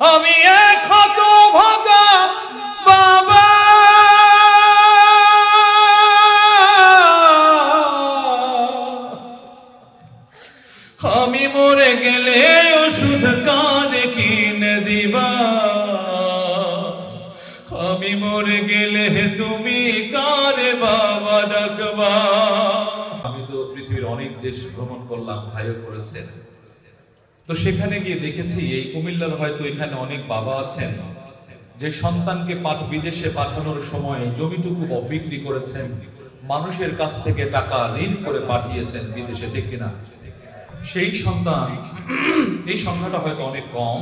আমি এক হত বাবা। আমি মরে গেলে ওষুধ কানে কিনে দিবা। আমি মরে গেলে তুমি কারে বাবা ডাকবা। আমি তো পৃথিবীর অনেক দেশ ভ্রমণ করলাম, ভাইও করেছেন। তো সেখানে গিয়ে দেখেছি এই কুমিল্লার হয়তো এখানে অনেক বাবা আছেন, যে সন্তানকে পাঠ বিদেশে পাঠানোর সময় জমিটুকু বিক্রি করেছেন, মানুষের কাছ থেকে টাকা ঋণ করে পাঠিয়েছেন বিদেশে, ঠিক কিনা? সেই সন্তান, এই সংখ্যাটা হয়তো অনেক কম,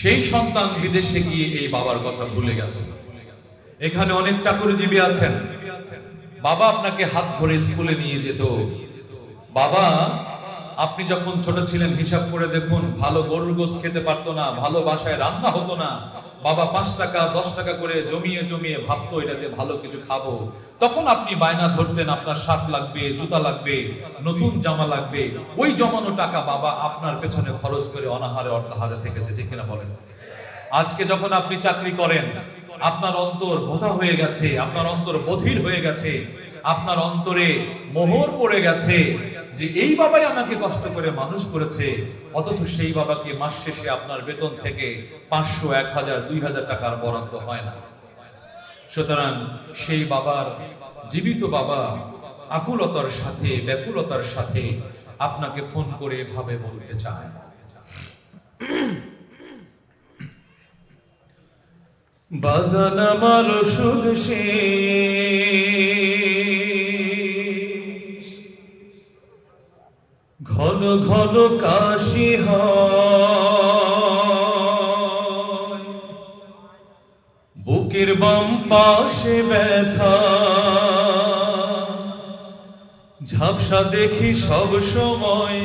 সেই সন্তান বিদেশে গিয়ে এই বাবার কথা ভুলে গেছে। এখানে অনেক চাকরিজীবী আছেন। বাবা আপনাকে হাত ধরে স্কুলে নিয়ে যেত। বাবা আপনি যখন ছোট ছিলেন, হিসাব করে দেখুন, ভালো গরুর গোস খেতে পারতো না, ভালো বাসায় রান্না হতো না। বাবা পাঁচ টাকা, দশ টাকা করে জমিয়ে জমিয়ে ভাবতো এটাতে ভালো কিছু খাব। তখন আপনি বায়না ধরতেন, আপনার শার্ট লাগবে, জুতা লাগবে, নতুন জামা লাগবে। ওই জমানো টাকা বাবা আপনার পেছনে খরচ করে অনাহারে অর্থাহারে থেকেছে, ঠিক কিনা বলেন? আজকে যখন আপনি চাকরি করেন, আপনার অন্তর বোধা হয়ে গেছে, আপনার অন্তর বধির হয়ে গেছে, আপনার অন্তরে মোহর পড়ে গেছে যে এই বাবাই আমাকে কষ্ট করে মানুষ করেছে, অথচ সেই বাবাকে মাস শেষে আপনার বেতন থেকে পাঁচশো, এক হাজার, দুই হাজার টাকার বরাদ্দ হয় না সুতরাং সেই বাবার জীবিত বাবা আকুলতার সাথে, ব্যাকুলতার সাথে আপনাকে ফোন করে এভাবে বলতে চায় বাজান আমার ওষুধ শেষ। ঘন কাশি বুকের বাম পাশে ব্যথা। ঝাপসা দেখি সব সময়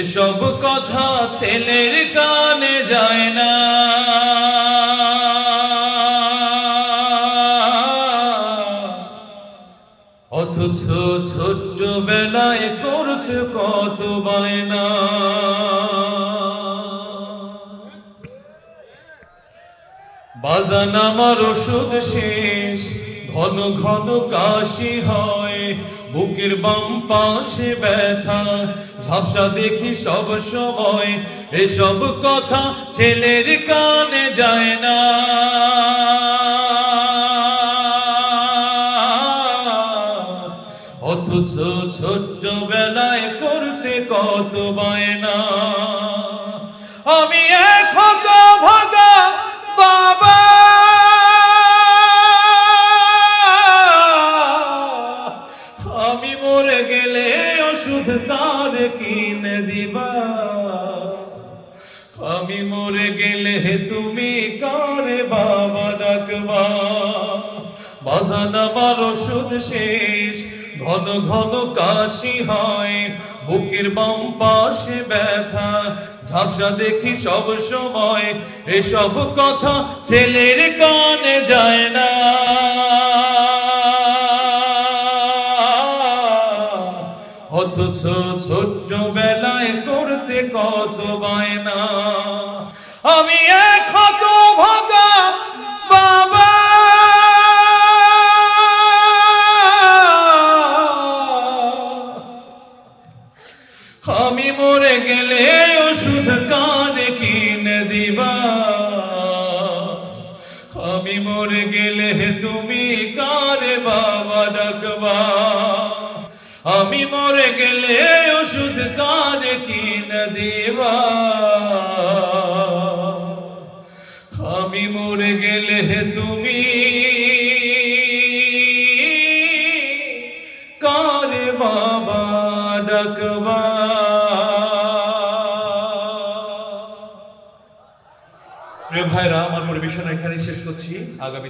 এসব কথা ছেলের কানে যায় না। করতে কত বায়না। বাজান আমার ওষুধ শেষ, ঘন ঘন কাশি হয়। বুকের বাম পাশে ব্যথা, ঝাপসা দেখি সব সময়। এসব কথা ছেলের কানে যায় না। অথচ ছোট্ট বেলায় করতে কত বায়না। আমি এক ভাগা বাবা। আমি মরে গেলে ওষুধ কার কিনে দিবা? আমি মরে গেলে তুমি কারে বাবা ডাকবা? বাজান আমার ওষুধ শেষ ঘন ঘন কাশি হয়, বুকের বাম পাশে ব্যথা, ঝাপসা দেখি সব সময়, এসব কথা ছেলের কানে যায় না। অথচ ছোট্ট বেলায় করতে কত বায়না, আমি এক তুমি কারে বাবা ডাকবা? আমি মরে গেলে ওষুধ কারে কিনে দেবা? আমি মরে গেলে তুমি কারে বাবা ডাকবা? প্রিয় ভাইরা, আমার পরিবেশন এখানে শেষ করছি। আগামী